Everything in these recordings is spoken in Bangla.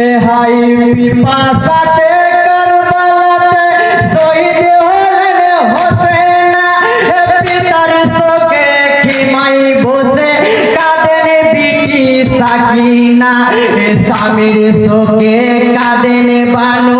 হে হাই পিপাসাতে, কারবালাতে শহীদ হলেন হোসেনা। পিতার শোকে খিমাই বসে, কাঁদেন বিটি সাকিনা। স্বামীর শোকে কাঁদেন বানু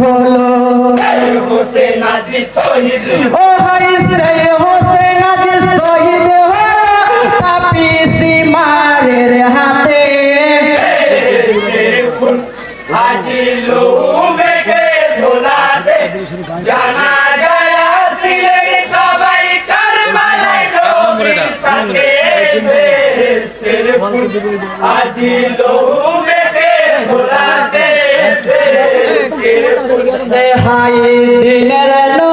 হলো হোসেন আজি শহীদ ও হাই সেই হোসেন আজ শহীদ হলো পাপি সীমারের হাতে বেহেশতে ফুল আজি লহু মেকে ধোলাতে জানা যায় ছিলেন সবাই কারবালায় নবীর সাথে বেহেশতে ফুল আজি লহু হাই দিনের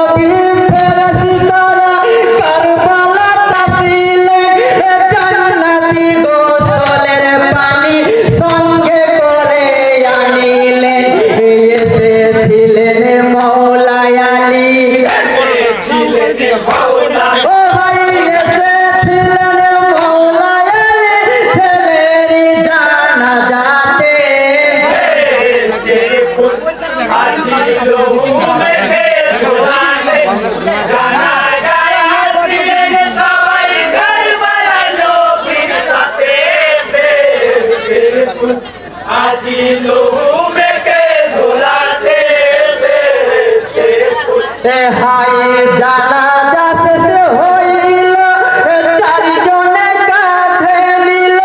হাই জানা যাতে সে হইল এ চারিজনে কাঁধে নিল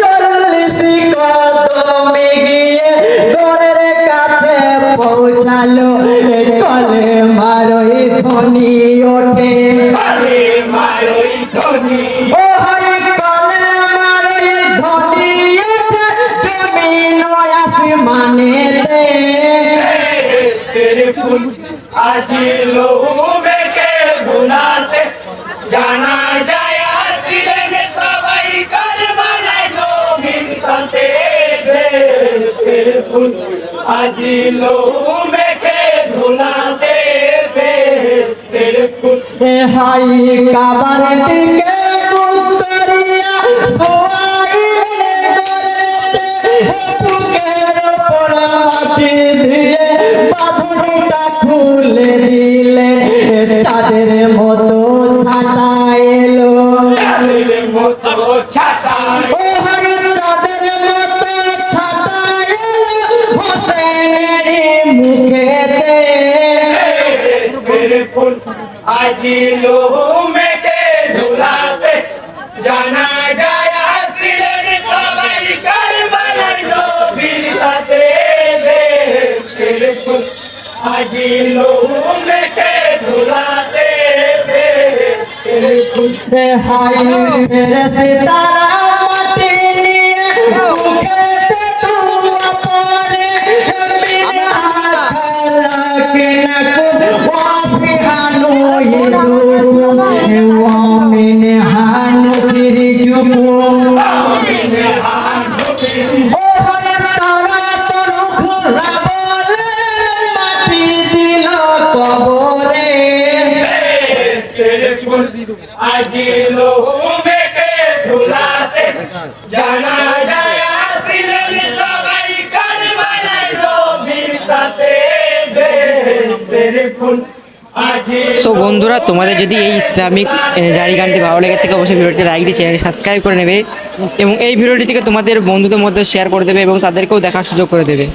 চল্লিশ কদমে গিয়ে দরের কাছে পৌঁছালো কলে মারই ধ্বনি ওঠে। মারই ধনী বেহেশতের ফুল আজি লোহু মেকে ধুলাতে জানা যায় আসিলেন সবাই কারবালায় নবীর সাথে বেহেশতের ফুল আজি লোহু মেকে ধুলাতে বেহেশতের ফুল এ হাই ফুল আজি লোহু মেকে ধুলাতে জানা যায় আসিলেন সবাই কারবালায় নবীর সাথে বেহেশতের ফুল। আজি লোহু মেকে ধুলাতে বেহেশতের ফুল। হাই ফেরেশে তারা মাটি নিয়ে লোহু মেকে ধুলাতে? জানা যায় সো বন্ধুরা, তোমাদের যদি এই ইসলামিক জারি গানটি ভালো লেগে থাকে, অবশ্যই ভিডিওটি লাইক দিয়ে চ্যানেলটি সাবস্ক্রাইব করে নেবে এবং এই ভিডিওটি থেকে তোমাদের বন্ধুদের মধ্যে শেয়ার করে দেবে এবং তাদেরকেও দেখার সুযোগ করে দেবে।